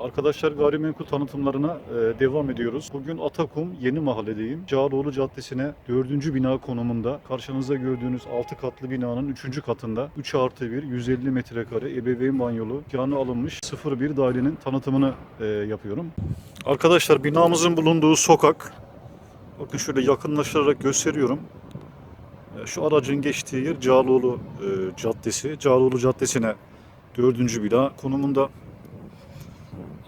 Arkadaşlar gayrimenkul tanıtımlarına e, devam ediyoruz. Bugün Atakum Yeni Mahalledeyim. Cağaloğlu Caddesi'ne 4. bina konumunda. Karşınızda gördüğünüz 6 katlı binanın 3. katında 3 artı 1, 150 metrekare ebeveyn banyolu planı alınmış 01 dairenin tanıtımını e, yapıyorum. Arkadaşlar binamızın bulunduğu sokak. Bakın şöyle yakınlaştırarak gösteriyorum. E, Şu aracın geçtiği yer Cağaloğlu Caddesi. Cağaloğlu Caddesi'ne 4. bina konumunda.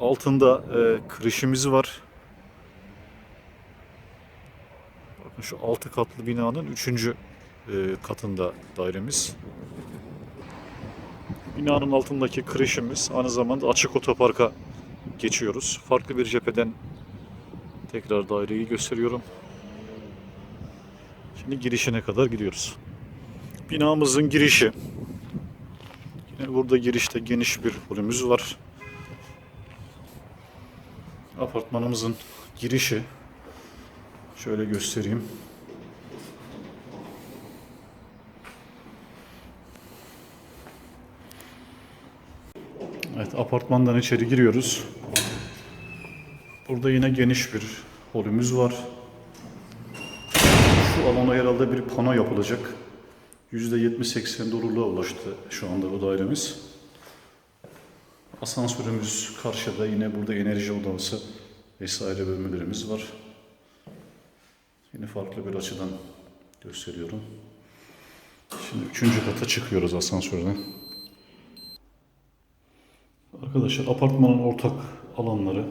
Altında e, kırışımız var. Bakın şu altı katlı binanın üçüncü e, katında dairemiz. Binanın altındaki kırışımız aynı zamanda açık otoparka geçiyoruz. Farklı bir cepheden tekrar daireyi gösteriyorum. Şimdi girişine kadar gidiyoruz. Binamızın girişi. Yine burada girişte geniş bir holümüz var. Apartmanımızın girişi. Şöyle göstereyim. Evet, apartmandan içeri giriyoruz. Burada yine geniş bir holümüz var. Şu alana herhalde bir pano yapılacak. %70-80 doluluğa ulaştı şu anda bu dairemiz. Asansörümüz karşıda yine burada enerji odası vesaire bölmelerimiz var. Yine farklı bir açıdan gösteriyorum. Şimdi üçüncü kata çıkıyoruz asansörden. Arkadaşlar apartmanın ortak alanları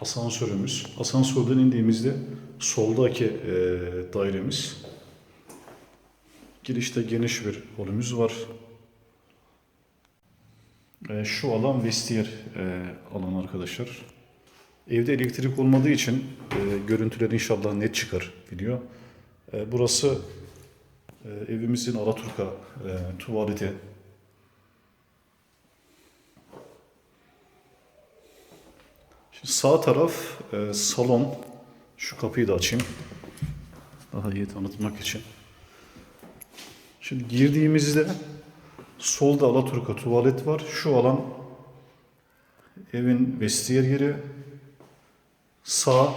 asansörümüz. Asansörden indiğimizde soldaki e, dairemiz. Girişte geniş bir holümüz var. E, şu alan vestiyer e, alan arkadaşlar. Evde elektrik olmadığı için e, görüntüler inşallah net çıkar video. E, burası e, evimizin Alaturka e, tuvaleti. Şimdi sağ taraf e, salon. Şu kapıyı da açayım. Daha iyi tanıtmak için. Şimdi girdiğimizde solda Alaturka tuvalet var. Şu alan evin vestiyer yeri. Sağ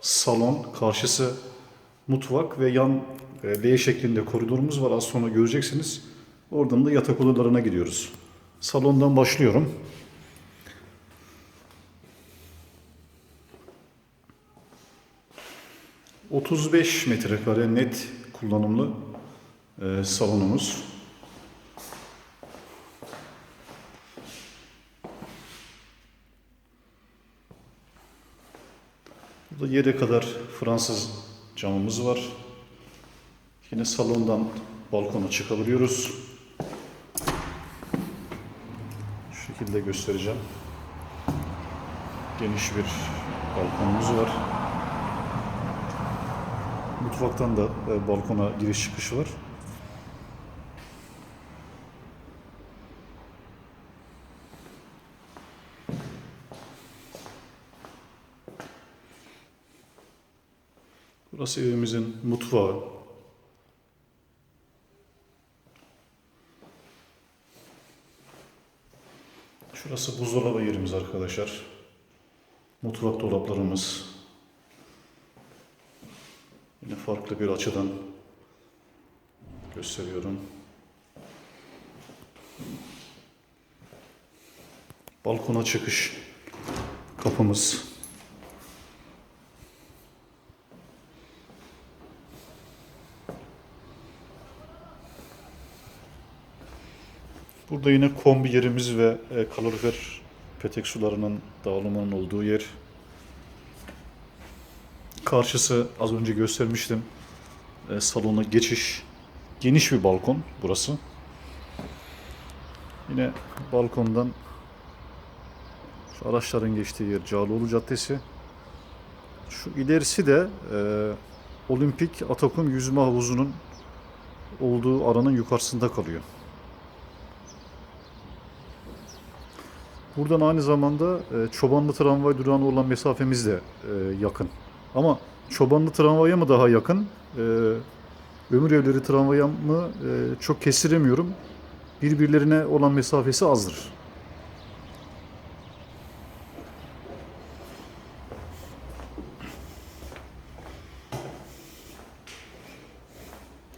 salon, karşısı mutfak ve yan e, L şeklinde koridorumuz var. Az sonra göreceksiniz. Oradan da yatak odalarına gidiyoruz. Salondan başlıyorum. ...35 metrekare net kullanımlı e, salonumuz. Burada yere kadar Fransız camımız var. Yine salondan balkona çıkabiliyoruz. Şu şekilde göstereceğim. Geniş bir balkonumuz var. Mutfaktan da e, balkona giriş çıkış var. Burası evimizin mutfağı. Şurası buzdolabı yerimiz arkadaşlar. Mutfak dolaplarımız. Yine farklı bir açıdan gösteriyorum. Balkona çıkış kapımız. Burada yine kombi yerimiz ve e, kalorifer petek sularının dağılımının olduğu yer. Karşısı az önce göstermiştim. E, salona geçiş. Geniş bir balkon burası. Yine balkondan şu araçların geçtiği yer Cağaloğlu Caddesi. Şu ilerisi de e, Olimpik Atakum Yüzme Havuzu'nun olduğu aranın yukarısında kalıyor. Buradan aynı zamanda e, Çobanlı tramvay durağına olan mesafemiz de e, yakın. Ama Çobanlı tramvaya mı daha yakın? E, ömür evleri tramvaya mı? E, çok kestiremiyorum. Birbirlerine olan mesafesi azdır.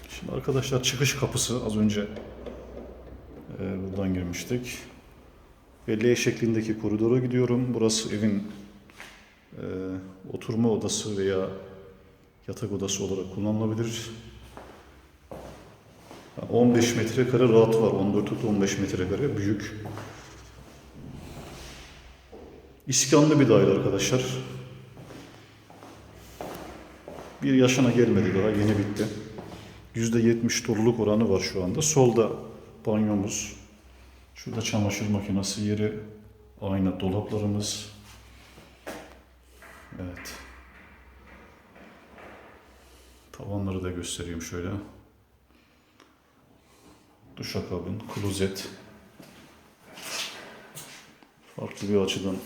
Şimdi arkadaşlar çıkış kapısı az önce buradan girmiştik. Ve L şeklindeki koridora gidiyorum. Burası evin e, oturma odası veya yatak odası olarak kullanılabilir. 15 metrekare rahat var. 14 tut 15 metrekare büyük. İskanlı bir daire arkadaşlar. Bir yaşına gelmedi daha yeni bitti. %70 doluluk oranı var şu anda. Solda banyomuz. Şurada çamaşır makinesi yeri. Ayna dolaplarımız. Evet. Tavanları da göstereyim şöyle. Duşakabin, klozet. Farklı bir açıdan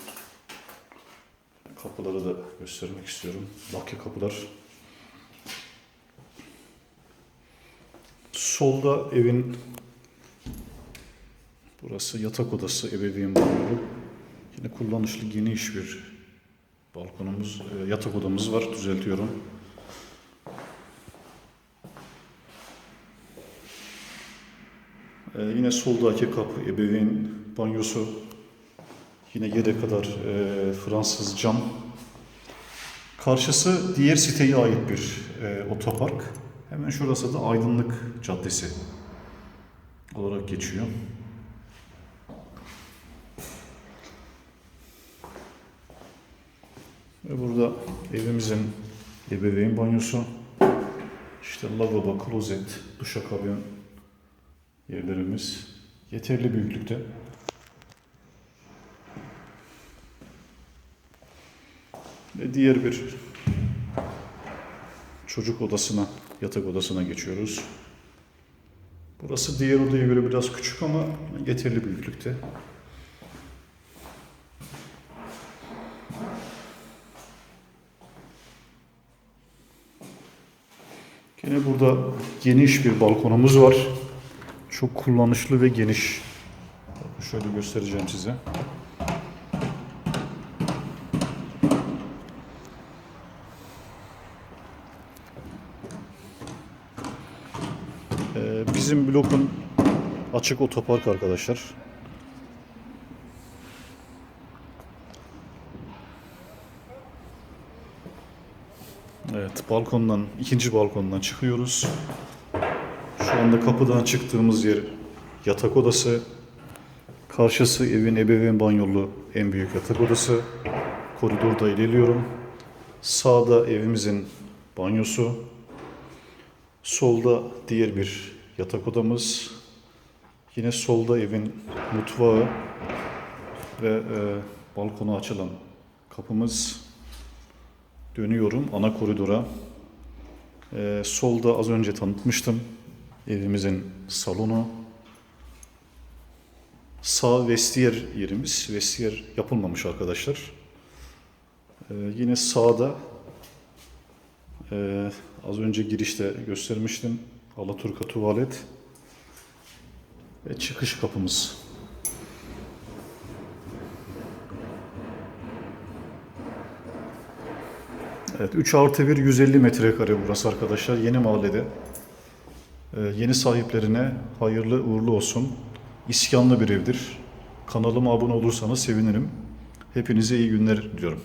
kapıları da göstermek istiyorum. Lake kapılar. Solda evin burası yatak odası, ebeveyn banyoyu. Yine kullanışlı geniş bir balkonumuz, e, yatak odamız var. Düzeltiyorum. Ee, yine soldaki kapı ebeveyn banyosu. Yine yere kadar e, Fransız cam. Karşısı diğer siteye ait bir e, otopark. Hemen şurası da Aydınlık Caddesi olarak geçiyor. Ve burada evimizin ebeveyn banyosu. İşte lavabo, klozet, duşakabin yerlerimiz yeterli büyüklükte. Ve diğer bir çocuk odasına, yatak odasına geçiyoruz. Burası diğer odaya göre biraz küçük ama yeterli büyüklükte. Yine burada geniş bir balkonumuz var. Çok kullanışlı ve geniş. Şöyle göstereceğim size. Ee, bizim blokun açık otopark arkadaşlar. Evet, balkondan, ikinci balkondan çıkıyoruz. Şu anda kapıdan çıktığımız yer yatak odası. Karşısı evin ebeveyn banyolu en büyük yatak odası. Koridorda ilerliyorum. Sağda evimizin banyosu. Solda diğer bir yatak odamız. Yine solda evin mutfağı ve e, balkona açılan kapımız. Dönüyorum ana koridora. E, solda az önce tanıtmıştım. Evimizin salonu. Sağ vestiyer yerimiz. Vestiyer yapılmamış arkadaşlar. Ee, yine sağda e, az önce girişte göstermiştim. Alaturka tuvalet ve çıkış kapımız. Evet 3 artı 1 150 metrekare burası arkadaşlar. Yeni mahallede. Ee, yeni sahiplerine hayırlı uğurlu olsun. İskanlı bir evdir. Kanalıma abone olursanız sevinirim. Hepinize iyi günler diliyorum.